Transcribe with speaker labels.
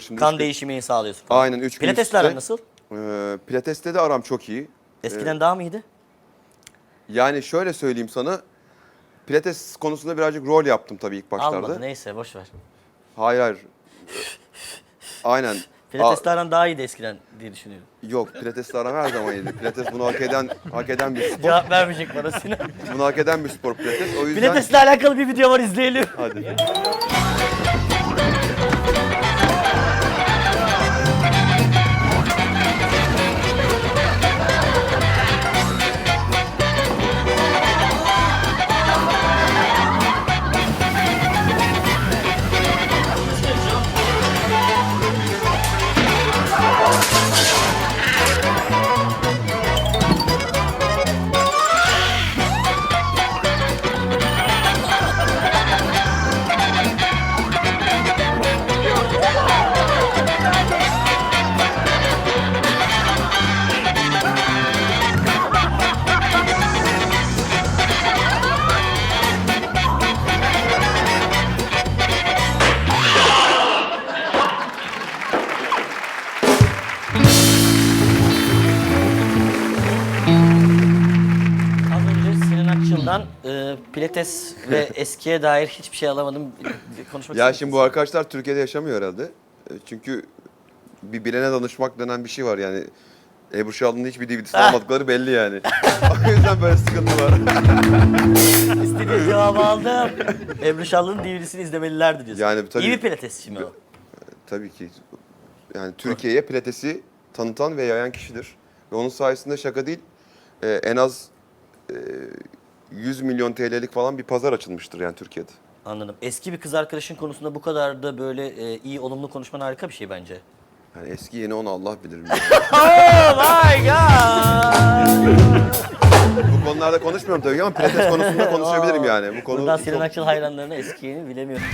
Speaker 1: Şimdi
Speaker 2: Kan
Speaker 1: üç-
Speaker 2: değişimini sağlıyorsun. falan.
Speaker 1: Aynen 3 gün
Speaker 2: Pilatesle
Speaker 1: üst üste.
Speaker 2: aran nasıl?
Speaker 1: Ee, Pilates'te de aram çok iyi.
Speaker 2: Eskiden daha mı iyiydi?
Speaker 1: Yani şöyle söyleyeyim sana. Pilates konusunda birazcık rol yaptım tabii ilk başlarda.
Speaker 2: Almadı neyse boş ver.
Speaker 1: Hayır hayır. Aynen.
Speaker 2: Pilatesle aran daha iyiydi eskiden diye düşünüyorum.
Speaker 1: Aa, yok Pilates'le aram her zaman iyiydi. Pilates bunu hak eden hak eden bir spor.
Speaker 2: Cevap vermeyecek bana Sinan.
Speaker 1: Bunu hak eden bir spor Pilates. O yüzden
Speaker 2: Pilatesle alakalı bir video var izleyelim.
Speaker 1: hadi.
Speaker 2: Az önce Sinan Akçıl'dan e, Pilates ve eskiye dair hiçbir şey alamadım. Konuşmak
Speaker 1: Ya şimdi bu arkadaşlar Türkiye'de yaşamıyor herhalde. E, Çünkü bir bilene danışmak denen bir şey var yani. Ebru Şallı'nın hiçbir DVD'sini almadıkları belli yani. o yüzden böyle sıkıntı var.
Speaker 2: İstediğim cevabı aldım. Ebru Şallı'nın DVD'sini izlemelilerdi diyorsun.
Speaker 1: Yani tabii-
Speaker 2: İyi bir pilatesçi mi o?
Speaker 1: Tabii ki. Yani Türkiye'ye pilatesi tanıtan ve yayan kişidir. Ve onun sayesinde şaka değil, e, en az e, 100 milyon TL'lik falan bir pazar açılmıştır yani Türkiye'de.
Speaker 2: Anladım. Eski bir kız arkadaşın konusunda bu kadar da böyle e, iyi, olumlu konuşman harika bir şey bence.
Speaker 1: Yani eski yeni onu Allah bilir.
Speaker 2: oh my god!
Speaker 1: Bu konularda konuşmuyorum tabii ama pilates konusunda konuşabilirim yani. Bu konu
Speaker 2: Buradan Sinan Akçıl hayranlarına eski yeni bilemiyorum.